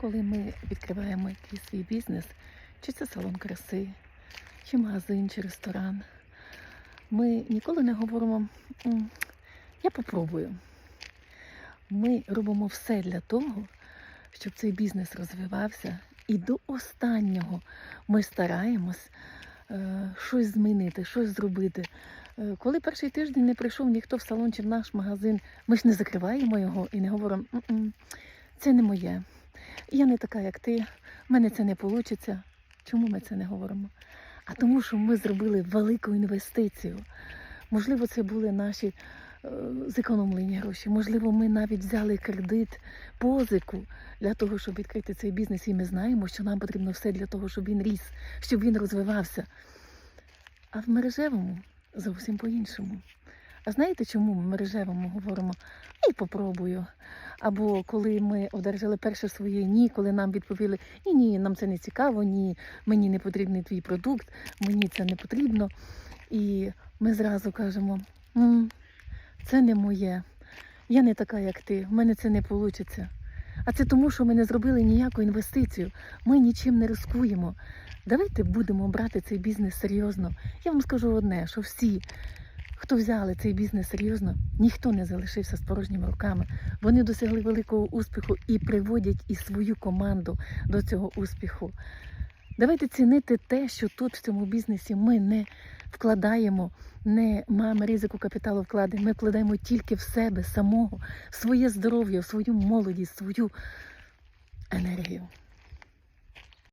коли ми відкриваємо якийсь свій бізнес, чи це салон краси, чи магазин, чи ресторан, ми ніколи не говоримо я попробую. Ми робимо все для того, щоб цей бізнес розвивався, і до останнього ми стараємось е, щось змінити, щось зробити. Е, Коли перший тиждень не прийшов ніхто в салон чи в наш магазин, ми ж не закриваємо його і не говоримо, «М-м, це не моє. Я не така, як ти, в мене це не вийде. Чому ми це не говоримо? А тому, що ми зробили велику інвестицію. Можливо, це були наші е, зекономлені гроші. Можливо, ми навіть взяли кредит, позику для того, щоб відкрити цей бізнес. І ми знаємо, що нам потрібно все для того, щоб він ріс, щоб він розвивався. А в мережевому зовсім по-іншому. А знаєте, чому в мережевому говоримо? І попробую. Або коли ми одержали перше своє ні, коли нам відповіли ні, ні, нам це не цікаво, ні, мені не потрібний твій продукт, мені це не потрібно. І ми зразу кажемо: «М, це не моє, я не така, як ти, в мене це не вийде. А це тому, що ми не зробили ніяку інвестицію, ми нічим не рискуємо. Давайте будемо брати цей бізнес серйозно. Я вам скажу одне, що всі, хто взяли цей бізнес серйозно, ніхто не залишився з порожніми руками. Вони досягли великого успіху і приводять і свою команду до цього успіху. Давайте цінити те, що тут в цьому бізнесі ми не вкладаємо, не маємо ризику капіталу вклади. Ми вкладаємо тільки в себе самого, в своє здоров'я, в свою молодість, в свою енергію.